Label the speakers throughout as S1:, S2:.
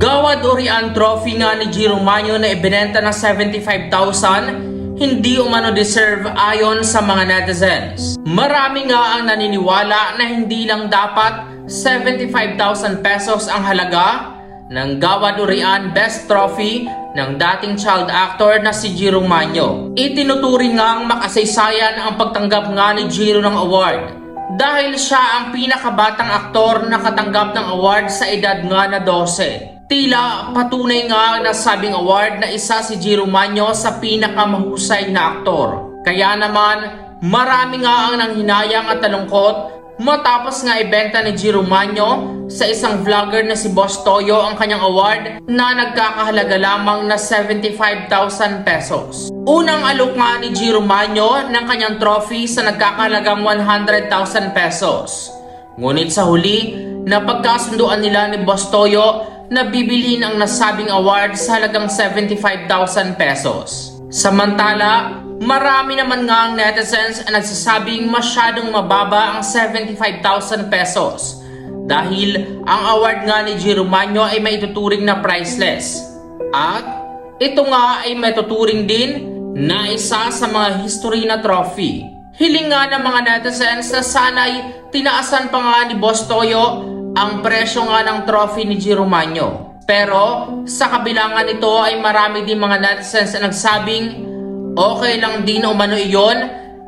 S1: Gawad Urian Trophy nga ni Giro Manyo na ibinenta ng 75,000 hindi umano deserve ayon sa mga netizens. Marami nga ang naniniwala na hindi lang dapat 75,000 pesos ang halaga ng Gawad Urian Best Trophy ng dating child actor na si Giro Manyo. Itinuturing nga ang makasaysayan ang pagtanggap nga ni Giro ng award dahil siya ang pinakabatang aktor na katanggap ng award sa edad nga na 12. Tila patunay nga ang nasabing award na isa si Giro Manyo sa pinakamahusay na aktor. Kaya naman, marami nga ang nanghinayang at talungkot matapos nga ibenta ni Giro Manyo sa isang vlogger na si Boss Toyo ang kanyang award na nagkakahalaga lamang na 75,000 pesos. Unang alok nga ni Giro Manyo ng kanyang trophy sa nagkakahalagang 100,000 pesos. Ngunit sa huli, napagkasunduan nila ni Boss Toyo na bibilhin ang nasabing award sa halagang 75,000 pesos. Samantala, marami naman nga ang netizens ang nagsasabing masyadong mababa ang 75,000 pesos dahil ang award nga ni Giro Manyo ay may tuturing na priceless. At ito nga ay may tuturing din na isa sa mga history na trophy. Hiling nga ng mga netizens na sana'y tinaasan pa nga ni Boss Toyo ang presyo nga ng trophy ni Giro Manyo. Pero sa kabilangan nito ay marami din mga netizens na nagsabing okay lang din umano iyon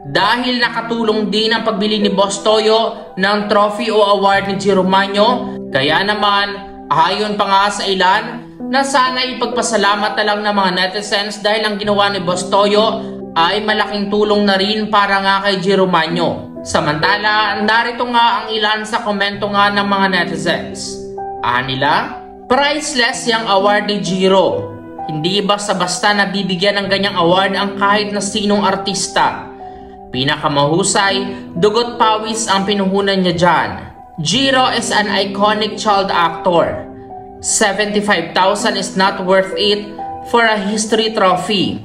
S1: dahil nakatulong din ang pagbili ni Boss Toyo ng trophy o award ni Giro Manyo. Kaya naman, ayon pa nga sa ilan, na sana ipagpasalamat na lang ng mga netizens dahil ang ginawa ni Boss Toyo ay malaking tulong na rin para nga kay Giro Manyo. Samantala, narito nga ang ilan sa komento nga ng mga netizens. Ah nila? Priceless yung award ni Giro. Hindi basta-basta nabibigyan ng ganyang award ang kahit na sinong artista. Pinakamahusay, dugot pawis ang pinuhunan niya dyan. Giro is an iconic child actor. 75,000 is not worth it for a history trophy.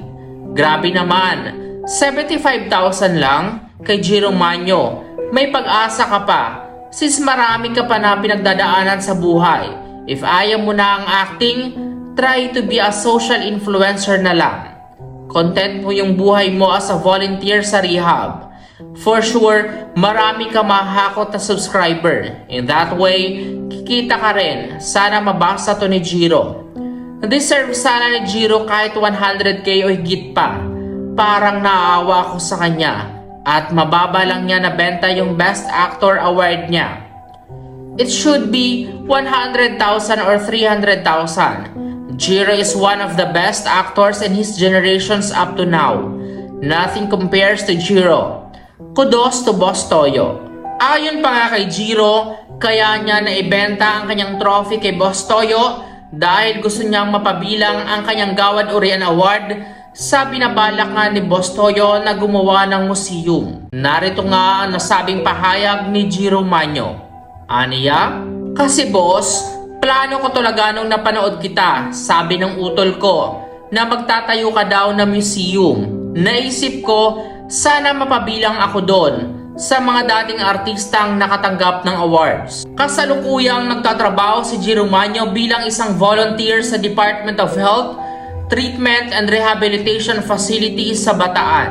S1: Grabe naman, 75,000 lang kay Giro Manyo. May pag-asa ka pa, sis marami ka pa na pinagdadaanan sa buhay. If ayaw mo na ang acting, try to be a social influencer na lang. Content mo yung buhay mo as a volunteer sa rehab. For sure, marami ka mahakot na subscriber. In that way, kikita ka rin. Sana mabasa to ni Jiro. Deserve sana ni Jiro kahit 100k o higit pa. Parang naaawa ako sa kanya. At mababa lang niya nabenta yung Best Actor Award niya. It should be 100,000 or 300,000. Jiro is one of the best actors in his generations up to now. Nothing compares to Jiro. Kudos to Boss Toyo. Ayon pa nga kay Jiro, kaya niya naibenta ang kanyang trophy kay Boss Toyo dahil gusto niyang mapabilang ang kanyang Gawad Urian Award sa binabalak nga ni Boss Toyo na gumawa ng museum. Narito nga ang nasabing pahayag ni Jiro Manyo. Aniya? Kasi boss, plano ko talaga nung napanood kita, sabi ng utol ko, na magtatayo ka daw na museum. Naisip ko, sana mapabilang ako doon sa mga dating artistang nakatanggap ng awards. Kasalukuyang nagtatrabaho si Giro Manyo bilang isang volunteer sa Department of Health, Treatment and Rehabilitation Facility sa Bataan.